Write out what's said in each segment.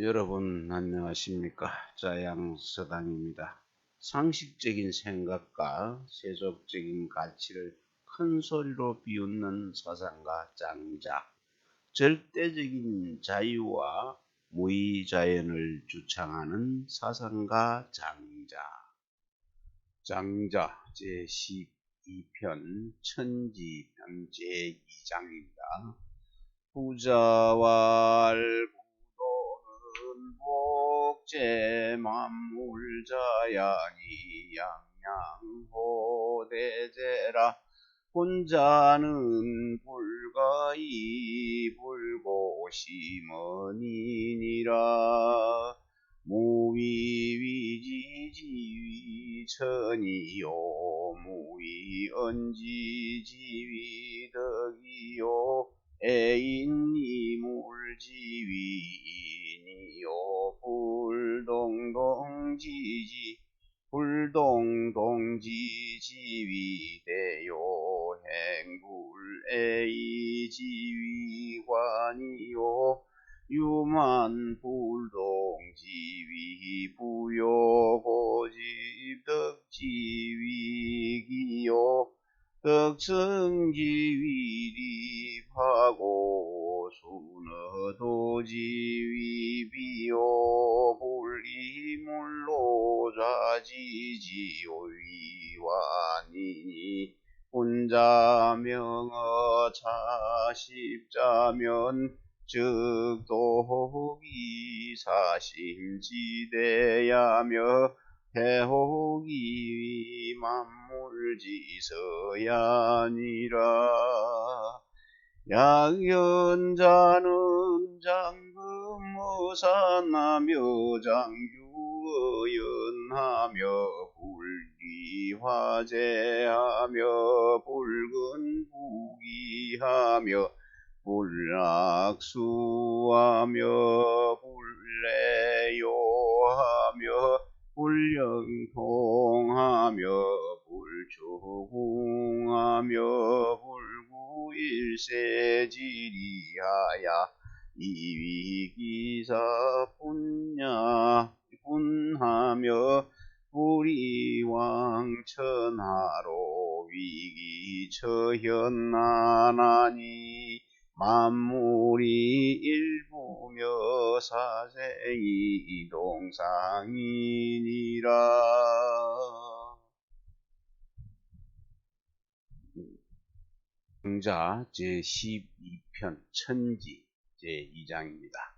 여러분 안녕하십니까 자양서당입니다. 상식적인 생각과 세속적인 가치를 큰 소리로 비웃는 사상가 장자 절대적인 자유와 무의자연을 주창하는 사상가 장자 장자 제12편 천지편 제2장입니다. 부자와 제 만물자야니 양양호대제라. 혼자는 불가이 불고심언이니라. 무위위지지위 천이요 무위언지지위 덕이요 애인이물지위니요 행불에이지위관이요. 유만 불동지위 부요 고집 덕지위기요. 덕성지위립하고 순어도지위비요. 불이물로 좌지지오위와니니 혼자명어 차십자면 즉 도호기 사심지대야며 대호기 만물지서야니라. 양현자는 장금무산하며 장주 어연하며 불기화재하며 붉은 부기하며 불락수하며 불레요하며 불영통하며 불초궁하며 불구일세지리하야 이위기사 분야 분하며 불이왕천하로 위기처현나나니 만물이 일부며 사생이 동상이니라. 자 제12편 천지 제2장입니다.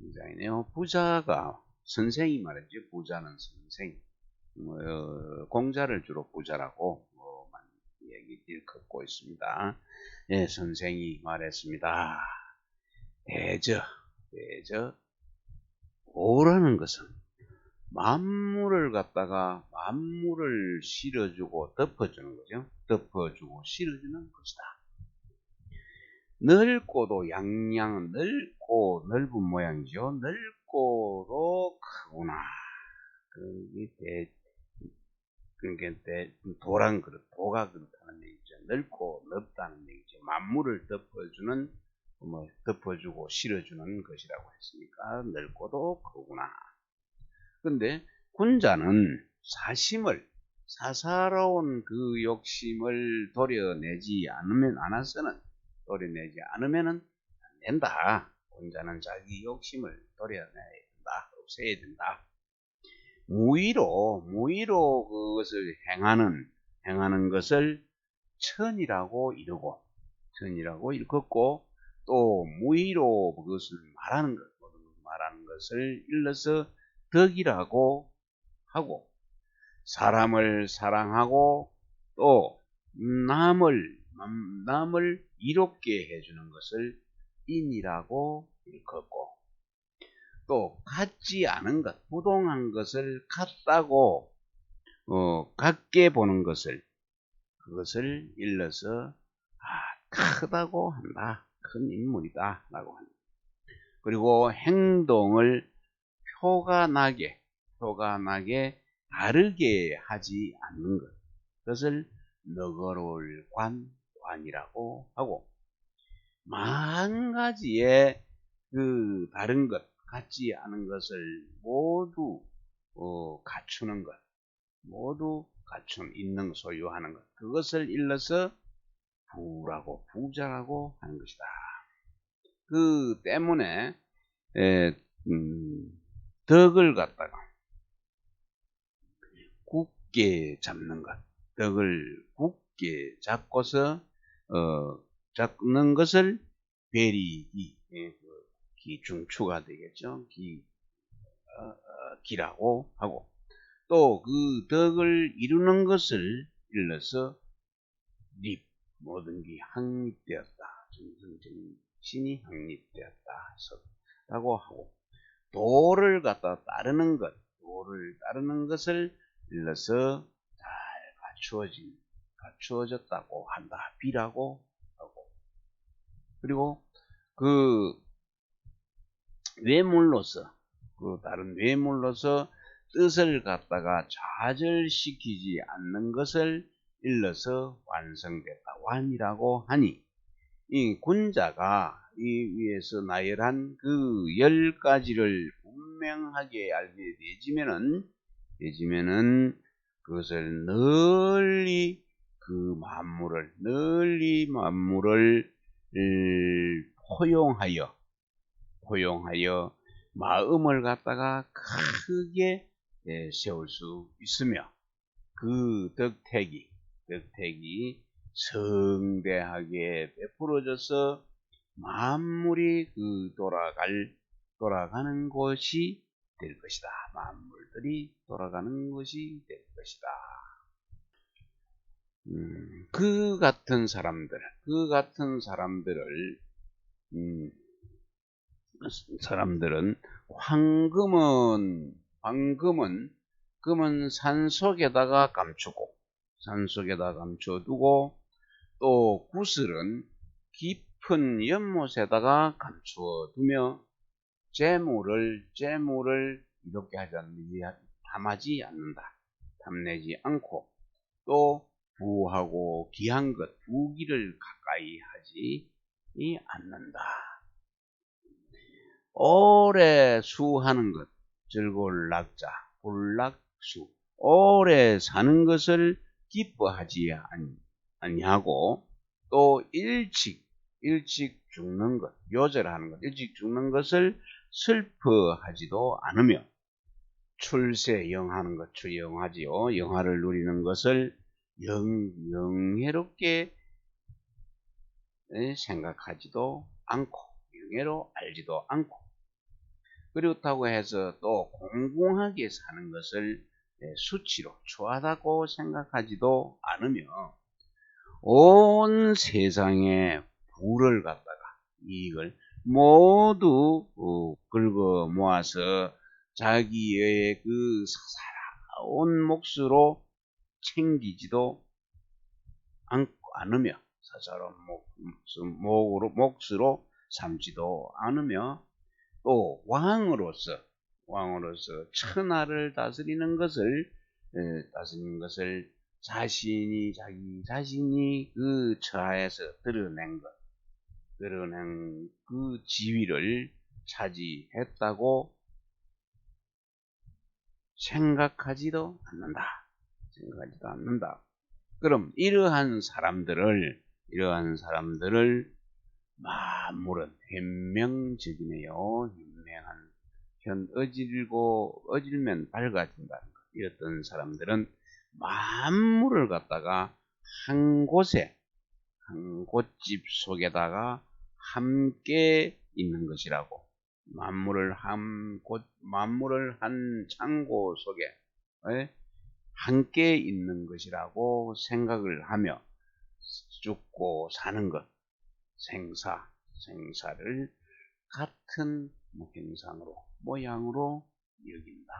2장이네요. 부자가 선생이 말이죠. 부자는 선생. 뭐, 어, 공자를 주로 부자라고 뭐, 얘기 일컫고 있습니다. 예, 선생이 말했습니다. 대저, 대저, 오라는 것은 만물을 갖다가 만물을 실어주고 덮어주는 거죠. 덮어주고 실어주는 것이다. 넓고도 양양 넓고 넓은 모양이죠. 넓고도 크구나. 그게 대, 그러니까 대, 도란 그릇, 도가 그렇다는 얘기죠. 넓고 넓다는 얘기죠. 만물을 덮어주는 뭐 덮어주고 실어주는 것이라고 했으니까 넓고도 크구나. 근데 군자는 사심을 사사로운 그 욕심을 도려내지 않으면 않아서는 도려내지 않으면은 안 된다. 군자는 자기 욕심을 도려내야 된다. 없애야 된다. 무의로 무의로 그것을 행하는 행하는 것을 천이라고 이르고 천이라고 일컫고 또 무의로 그것을 말하는 것 말하는 것을 일러서 덕이라고 하고 사람을 사랑하고 또 남을 남을 이롭게 해주는 것을 인이라고 일컫고 또 같지 않은 것, 부동한 것을 같다고 어, 같게 보는 것을 그것을 일러서 아, 크다고 한다. 큰 인물이다. 라고 한다. 그리고 행동을 표가 나게, 표가 나게 다르게 하지 않는 것. 그것을 너거로울 관, 관이라고 하고, 만 가지의 그 다른 것, 같지 않은 것을 모두 어, 갖추는 것, 모두 갖춘 있는 소유하는 것, 그것을 일러서 부라고 부자라고 하는 것이다. 그 때문에 에, 음, 덕을 갖다가 굳게 잡는 것, 덕을 굳게 잡고서 어, 잡는 것을 베리기, 예, 그 기중추가 되겠죠. 기, 어, 어, 기라고 하고 또 그 덕을 이루는 것을 일러서 립 모든 게 확립되었다. 정신이 확립되었다. 라고 하고 도를 갖다 따르는 것, 도를 따르는 것을 일러서 잘 갖추어진, 갖추어졌다고 한다. 비라고 하고 그리고 그 외물로서 그 다른 외물로서 뜻을 갖다가 좌절시키지 않는 것을 일러서 완성됐다. 완이라고 하니 이 군자가 이 위에서 나열한 그 열 가지를 분명하게 알게 되지면은 되지면은 그것을 널리 그 만물을 널리 만물을 포용하여 포용하여 마음을 갖다가 크게 세울 수 있으며 그 덕택이 덕택이 성대하게 베풀어져서 만물이 그 돌아갈 돌아가는 것이 될 것이다. 만물들이 돌아가는 것이 될 것이다. 음, 그 같은 사람들, 그 같은 사람들을 음, 사람들은 황금은 황금은 금은 산 속에다가 감추고 산 속에다 감춰두고 또 구슬은 깊은 연못에다가 감추어두며 재물을 재물을 이렇게 하지 않는지 탐하지 않는다. 탐내지 않고 또 부하고 귀한 것 부기를 가까이 하지 않는다. 오래 수하는 것 즐거울 낙자 볼락수 오래 사는 것을 기뻐하지 아니하고 또 일찍 일찍 죽는 것 요절하는 것 일찍 죽는 것을 슬퍼하지도 않으며 출세 영하는 것 출영하지요 영화를 누리는 것을 영, 영해롭게 생각하지도 않고 영예로 알지도 않고 그렇다고 해서 또 공공하게 사는 것을 수치로 추하다고 생각하지도 않으며 온 세상의 부를 갖다가 이익을 모두 어, 긁어 모아서 자기의 그 사사로운 몫으로 챙기지도 않으며 사사로운 몫으로, 몫으로 삼지도 않으며 또 왕으로서 왕으로서 천하를 다스리는 것을 다스리는 것을 자신이 자기 자신이 그 처하에서 드러낸 것 드러낸 그 지위를 차지했다고 생각하지도 않는다. 생각하지도 않는다. 그럼 이러한 사람들을 이러한 사람들을 만물은 현명적이네요. 현명한 현 어질고 어질면 밝아진다는 것. 이랬던 사람들은 만물을 갖다가 한 곳에 한 곳집 속에다가 함께 있는 것이라고 만물을 한 곳, 만물을 한 창고 속에 에? 함께 있는 것이라고 생각을 하며 죽고 사는 것, 생사, 생사를 같은 형상으로, 모양으로 여긴다.